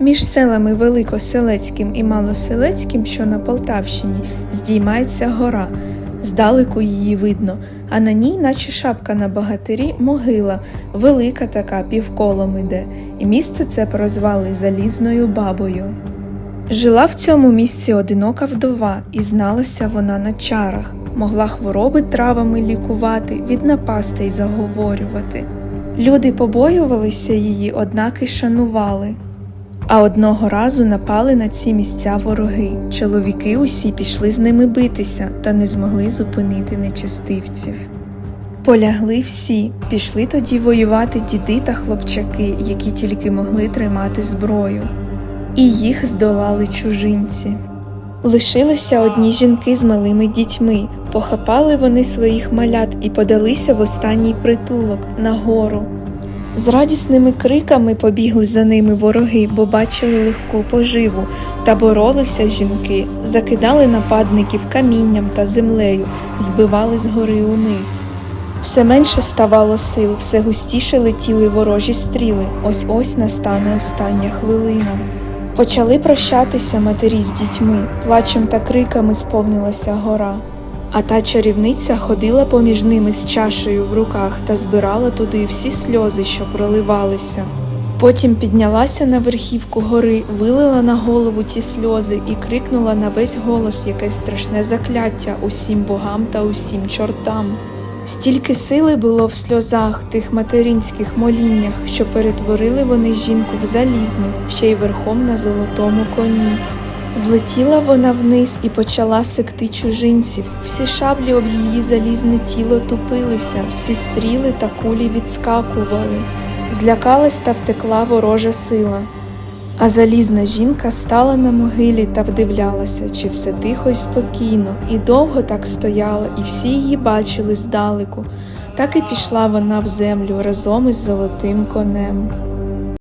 Між селами Великоселецьким і Малоселецьким, що на Полтавщині, здіймається гора. Здалеку її видно, а на ній, наче шапка на богатирі, могила, велика така півколом іде, і місце це прозвали Залізною бабою. Жила в цьому місці одинока вдова, і зналася вона на чарах, могла хвороби травами лікувати, від напастей заговорювати. Люди побоювалися її, однак і шанували. А одного разу напали на ці місця вороги. Чоловіки усі пішли з ними битися та не змогли зупинити нечестивців. Полягли всі, пішли тоді воювати діди та хлопчаки, які тільки могли тримати зброю. І їх здолали чужинці. Лишилися одні жінки з малими дітьми, похапали вони своїх малят і подалися в останній притулок на гору. З радісними криками побігли за ними вороги, бо бачили легку поживу, та боролися жінки, закидали нападників камінням та землею, збивали з гори униз. Все менше ставало сил, все густіше летіли ворожі стріли. Ось ось настане остання хвилина. Почали прощатися матері з дітьми, плачем та криками сповнилася гора. А та чарівниця ходила поміж ними з чашею в руках та збирала туди всі сльози, що проливалися. Потім піднялася на верхівку гори, вилила на голову ті сльози і крикнула на весь голос якесь страшне закляття усім богам та усім чортам. Стільки сили було в сльозах, тих материнських моліннях, що перетворили вони жінку в залізну, ще й верхом на золотому коні. Злетіла вона вниз і почала секти чужинців. Всі шаблі об її залізне тіло тупилися, всі стріли та кулі відскакували. Злякалась та втекла ворожа сила. А залізна жінка стала на могилі та вдивлялася, чи все тихо й спокійно, і довго так стояла, і всі її бачили здалеку. Так і пішла вона в землю разом із золотим конем.